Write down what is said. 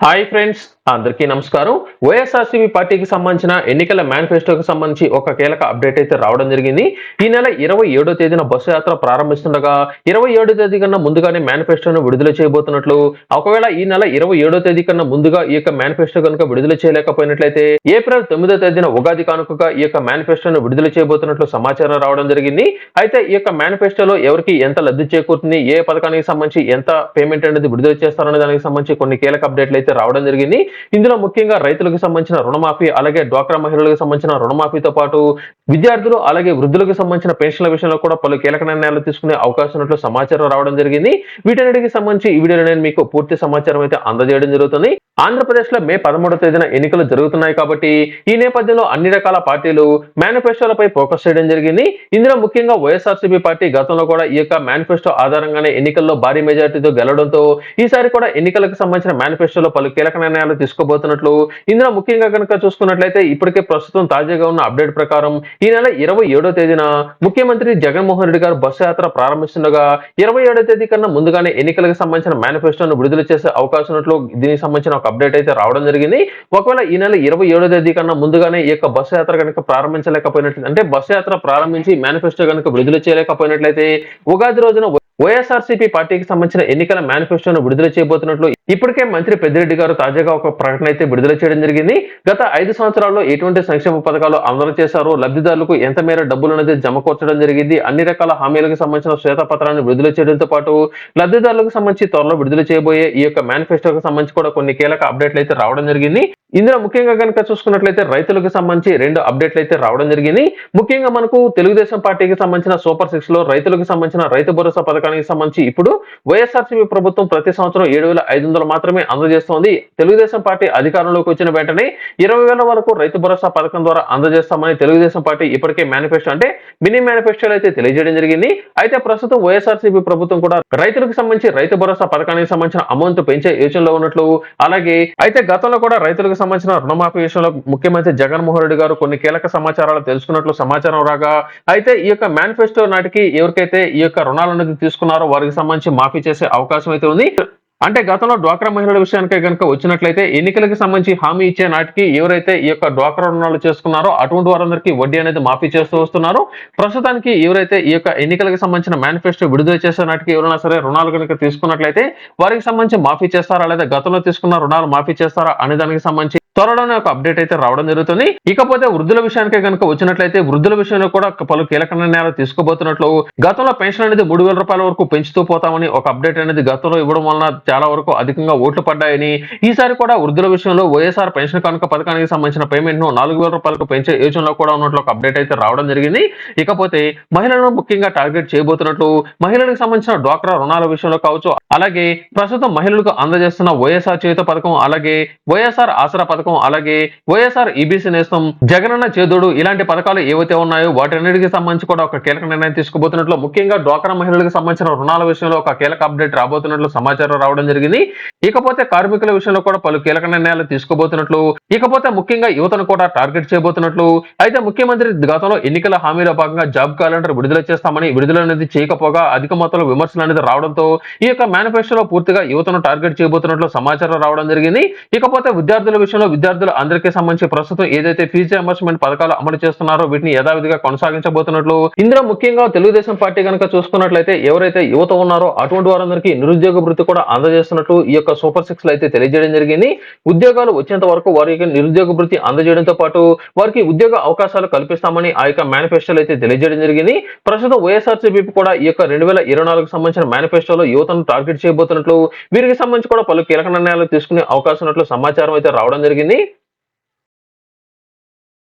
Hi friends అందరికీ నమస్కారం. వైఎస్ఆర్సీపీ పార్టీకి సంబంధించిన ఎన్నికల మేనిఫెస్టోకి సంబంధించి ఒక కీలక అప్డేట్ అయితే రావడం జరిగింది. ఈ నెల ఇరవై ఏడో తేదీన బస్సు యాత్ర ప్రారంభిస్తుండగా ఇరవై ఏడో తేదీ కన్నా ముందుగానే మేనిఫెస్టోను విడుదల చేయబోతున్నట్లు ఒకవేళ ఈ నెల ఇరవై ఏడో తేదీ కన్నా ముందుగా ఈ యొక్క మేనిఫెస్టో కనుక విడుదల చేయలేకపోయినట్లయితే ఏప్రిల్ తొమ్మిదో తేదీన ఉగాది కానుకగా ఈ యొక్క మేనిఫెస్టోను విడుదల చేయబోతున్నట్లు సమాచారం రావడం జరిగింది. అయితే ఈ యొక్క మేనిఫెస్టోలో ఎవరికి ఎంత లబ్ధి చేకూరుతుంది ఏ పథకానికి సంబంధించి ఎంత పేమెంట్ అనేది విడుదల చేస్తారనే దానికి సంబంధించి కొన్ని కీలక అప్డేట్లు అయితే రావడం జరిగింది. ఇందులో ముఖ్యంగా రైతులకు సంబంధించిన రుణమాఫీ అలాగే డ్వాక్రా మహిళలకు సంబంధించిన రుణమాఫీతో పాటు విద్యార్థులు అలాగే వృద్ధులకు సంబంధించిన పెన్షన్ల విషయంలో కూడా పలు కీలక నిర్ణయాలు తీసుకునే అవకాశం ఉన్నట్లు సమాచారం రావడం జరిగింది. వీటన్నిటికి సంబంధించి ఈ వీడియోలో నేను మీకు పూర్తి సమాచారం అయితే అందజేయడం జరుగుతుంది. ఆంధ్రప్రదేశ్లో మే పదమూడవ తేదీన ఎన్నికలు జరుగుతున్నాయి కాబట్టి ఈ నేపథ్యంలో అన్ని రకాల పార్టీలు మేనిఫెస్టోలపై ఫోకస్ చేయడం జరిగింది. ఇందులో ముఖ్యంగా వైఎస్ఆర్సీపీ పార్టీ గతంలో కూడా ఈ యొక్క మేనిఫెస్టో ఆధారంగానే ఎన్నికల్లో భారీ మెజార్టీతో గెలవడంతో ఈసారి కూడా ఎన్నికలకు సంబంధించిన మేనిఫెస్టోలో పలు కీలక నిర్ణయాలు తీసుకోబోతున్నట్లు ఇందులో ముఖ్యంగా కనుక చూసుకున్నట్లయితే ఇప్పటికే ప్రస్తుతం తాజాగా ఉన్న అప్డేట్ ప్రకారం ఈ నెల ఇరవై ఏడో తేదీన ముఖ్యమంత్రి జగన్మోహన్ రెడ్డి గారు బస్సు యాత్ర ప్రారంభిస్తుండగా ఇరవై ఏడో తేదీ కన్నా ముందుగానే ఎన్నికలకు సంబంధించిన మేనిఫెస్టోను విడుదల చేసే అవకాశం ఉన్నట్లు దీనికి సంబంధించిన ఒక అప్డేట్ అయితే రావడం జరిగింది. ఒకవేళ ఈ నెల ఇరవై ఏడో తేదీ కన్నా ముందుగానే ఈ యొక్క బస్సు యాత్ర కనుక ప్రారంభించలేకపోయినట్లయితే అంటే బస్సు యాత్ర ప్రారంభించి మేనిఫెస్టో కనుక విడుదల చేయలేకపోయినట్లయితే ఉగాది రోజున వైఎస్ఆర్సీపీ పార్టీకి సంబంధించిన ఎన్నికల మేనిఫెస్టోను విడుదల చేయబోతున్నట్లు ఇప్పటికే మంత్రి పెద్దిరెడ్డి గారు తాజాగా ఒక ప్రకటన అయితే విడుదల చేయడం జరిగింది. గత ఐదు సంవత్సరాల్లో ఎటువంటి సంక్షేమ పథకాలు అమలు చేశారో? లబ్ధిదారులకు ఎంత మేర డబ్బులు అనేది జమకూర్చడం జరిగింది? అన్ని రకాల హామీలకు సంబంధించిన శ్వేతపత్రాన్ని విడుదల చేయడంతో పాటు లబ్ధిదారులకు సంబంధించి త్వరలో విడుదల చేయబోయే ఈ యొక్క మేనిఫెస్టోకి సంబంధించి కూడా కొన్ని కీలక అప్డేట్లు అయితే రావడం జరిగింది. ఇందులో ముఖ్యంగా కనుక చూసుకున్నట్లయితే రైతులకు సంబంధించి రెండు అప్డేట్లు అయితే రావడం జరిగింది. ముఖ్యంగా మనకు తెలుగుదేశం పార్టీకి సంబంధించిన సూపర్ సిక్స్లో రైతులకు సంబంధించిన రైతు భరోసా పథకానికి సంబంధించి ఇప్పుడు వైఎస్ఆర్సీపీ ప్రభుత్వం ప్రతి సంవత్సరం ఏడు వేల ఐదు వందలు మాత్రమే అందజేస్తోంది. తెలుగుదేశం పార్టీ అధికారంలోకి వచ్చిన వెంటనే ఇరవై వేల వరకు రైతు భరోసా పథకం ద్వారా అందజేస్తామని తెలుగుదేశం పార్టీ ఇప్పటికే మేనిఫెస్టో అంటే మినీ మేనిఫెస్టోలు అయితే తెలియజేయడం జరిగింది. అయితే ప్రస్తుతం వైఎస్ఆర్సీపీ ప్రభుత్వం కూడా రైతులకు సంబంధించి రైతు భరోసా పథకానికి సంబంధించిన అమౌంట్ పెంచే యోచనలో ఉన్నట్లు అలాగే అయితే గతంలో కూడా రైతులకు సంబంధించిన రుణమాఫీ విషయంలో ముఖ్యమంత్రి జగన్మోహన్ రెడ్డి గారు కొన్ని కీలక సమాచారాలు తెలుసుకున్నట్లు సమాచారం రాగా అయితే ఈ యొక్క మేనిఫెస్టో నాటికి ఎవరికైతే ఈ యొక్క రుణాలు అనేది తీసుకున్నారో వారికి సంబంధించి మాఫీ చేసే అవకాశం అయితే ఉంది. అంటే గతంలో డ్వాక్రా మహిళల విషయానికి కనుక వచ్చినట్లయితే ఎన్నికలకు సంబంధించి హామీ ఇచ్చే నాటికి ఎవరైతే ఈ యొక్క డ్వాక్రా రుణాలు చేసుకున్నారో అటువంటి వారందరికీ వడ్డీ అనేది మాఫీ చేస్తూ వస్తున్నారు. ప్రస్తుతానికి ఎవరైతే ఈ యొక్క ఎన్నికలకు సంబంధించిన మేనిఫెస్టో విడుదల చేసే నాటికి ఎవరైనా సరే రుణాలు కనుక తీసుకున్నట్లయితే వారికి సంబంధించి మాఫీ చేస్తారా లేదా గతంలో తీసుకున్న రుణాలు మాఫీ చేస్తారా అనే దానికి సంబంధించి త్వరలోనే ఒక అప్డేట్ అయితే రావడం జరుగుతుంది. ఇకపోతే వృద్ధుల విషయానికి కనుక వచ్చినట్లయితే వృద్ధుల విషయంలో కూడా పలు కీలక నిర్ణయాలు తీసుకోబోతున్నట్లు గతంలో పెన్షన్ అనేది మూడు వేల రూపాయల వరకు పెంచుతూ పోతామని ఒక అప్డేట్ అనేది గతంలో ఇవ్వడం వలన చాలా వరకు అధికంగా ఓట్లు పడ్డాయని ఈసారి కూడా వృద్ధుల విషయంలో వైఎస్ఆర్ పెన్షన్ కనుక పథకానికి సంబంధించిన పేమెంట్ను నాలుగు వేల రూపాయలకు పెంచే యోచనలో కూడా ఉన్నట్లు ఒక అప్డేట్ అయితే రావడం జరిగింది. ఇకపోతే మహిళలను ముఖ్యంగా టార్గెట్ చేయబోతున్నట్లు మహిళలకు సంబంధించిన డ్వాక్రా రుణాల విషయంలో కావచ్చు అలాగే ప్రస్తుతం మహిళలకు అందజేస్తున్న వైఎస్ఆర్ చేత పథకం అలాగే వైఎస్ఆర్ ఆసరా పథకం అలాగే వైఎస్ఆర్ ఈబీసీ నేస్తం జగనన్న చేదోడు ఇలాంటి పథకాలు ఏవైతే ఉన్నాయో వాటన్నిటికి సంబంధించి కూడా ఒక కీలక నిర్ణయం తీసుకోబోతున్నట్లు ముఖ్యంగా డ్వాక్రా మహిళలకు సంబంధించిన రుణాల విషయంలో ఒక కీలక అప్డేట్ రాబోతున్నట్లు సమాచారం రావడం జరిగింది. ఇకపోతే కార్మికుల విషయంలో కూడా పలు కీలక నిర్ణయాలు తీసుకోబోతున్నట్లు ఇకపోతే ముఖ్యంగా యువతను కూడా టార్గెట్ చేయబోతున్నట్లు. అయితే ముఖ్యమంత్రి గతంలో ఎన్నికల హామీలో భాగంగా జాబ్ క్యాలెండర్ విడుదల చేస్తామని విడుదల అనేది చేయకపోగా అధిక మొత్తంలో విమర్శలు అనేది రావడంతో ఈ యొక్క మేనిఫెస్టోలో పూర్తిగా యువతను టార్గెట్ చేయబోతున్నట్లు సమాచారం రావడం జరిగింది. ఇకపోతే విద్యార్థుల విషయంలో విద్యార్థులు అందరికీ సంబంధించి ప్రస్తుతం ఏదైతే ఫీజు రియంబర్స్మెంట్ పథకాలు అమలు చేస్తున్నారో వీటిని యథావిధిగా కొనసాగించబోతున్నట్లు. ఇందులో ముఖ్యంగా తెలుగుదేశం పార్టీ కనుక చూసుకున్నట్లయితే ఎవరైతే యువత ఉన్నారో అటువంటి వారందరికీ నిరుద్యోగ వృత్తి కూడా అందజేస్తున్నట్లు ఈ యొక్క సూపర్ సిక్స్లో అయితే తెలియజేయడం జరిగింది. ఉద్యోగాలు వచ్చేంత వరకు వారికి నిరుద్యోగ వృత్తి అందజేయడంతో పాటు వారికి ఉద్యోగ అవకాశాలు కల్పిస్తామని ఆ యొక్క మేనిఫెస్టోలు అయితే తెలియజేయడం జరిగింది. ప్రస్తుతం వైఎస్ఆర్సీపీ కూడా ఈ యొక్క రెండు వేల ఇరవై నాలుగు సంబంధించిన మేనిఫెస్టోలో యువతను టార్గెట్ చేయబోతున్నట్లు వీరికి సంబంధించి కూడా పలు కీలక నిర్ణయాలు తీసుకునే అవకాశం ఉన్నట్లు సమాచారం అయితే రావడం జరిగింది. নি